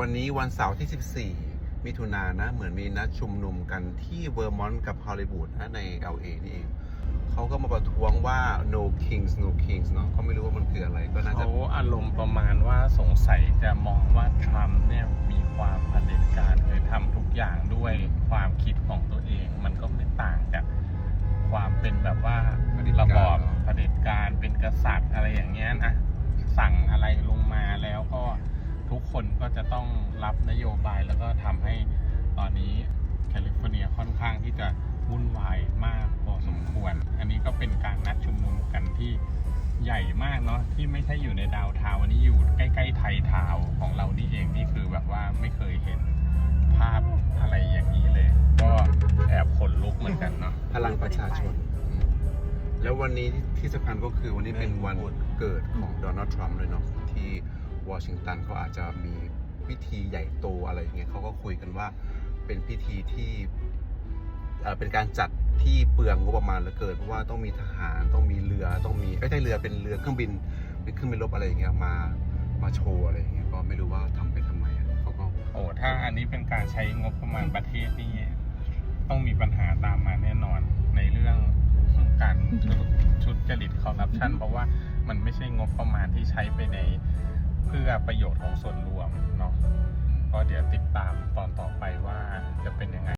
วันนี้วันเสาร์ที่ 14 มิถุนายนนะ เหมือนมีนัดชุมนุมกันที่เวอร์มอนต์กับฮอลลีวูดนะใน LA นี่เองเขาก็มาประท้วงว่า no kings no kings เนาะเขาไม่รู้ว่ามันคืออะไรก็น่าจะเขาอารมณ์ประมาณว่าสงสัยจะมองว่าทรัมป์เนี่ยมีความเผด็จการคือทำทุกอย่างด้วยความคิดของตัวเอง มันก็ไม่ต่างจากความเป็นแบบว่าเผด็จการระบอบเผด็จการเป็นกษัตริย์อะไรอย่างเงี้ยนะสั่งอะไรลงมาแล้วก็ทุกคนก็จะ ต้องรับนโยบายแล้วก็ทำให้ตอนนี้แคลิฟอร์เนียค่อนข้างที่จะวุ่นวายมากพอสมควร อันนี้ก็เป็นการนัดชุมนุมกันที่ใหญ่มากเนาะที่ไม่ใช่อยู่ในดาวน์ทาวน์อันนี้อยู่ใกล้ๆไทยทาวน์ของเรานี่เองนี่คือแบบว่าไม่เคยเห็นภาพอะไรอย่างนี้เลย ก็แอบขนลุกเหมือนกันเนาะพลังประชาชนอืมแล้ววันนี้ที่สำคัญก็คือวันนี้เป็นวันเกิดของโดนัลด์ทรัมป์เลยเนาะที่วอชิงตันเขาอาจจะมี พิธีใหญ่โตอะไรอย่างเงี้ยเขาก็คุยกันว่าเป็นพิธีที่เป็นการจัดที่เปลืองงบประมาณเหลือเกินเพราะว่าต้องมีทหารต้องมีเรือต้องมีไม่ใช่เรือเป็นเรือเครื่องบินเป็นเครื่องบินรบอะไรอย่างเงี้ยมามาโชว์อะไรอย่างเงี้ยก็ไม่รู้ว่าทำไปทำไมเขาก็โอ้ถ้าอันนี้เป็นการใช้งบประมาณประเทศนี่ต้องมีปัญหาตามมาแน่นอนในเรื่องการชุดจริตคอร์รัปชันเพราะว่ามันไม่ใช่งบประมาณที่ใช้ไปใน พื่อประโยชน์ของส่วนรวมเนาะ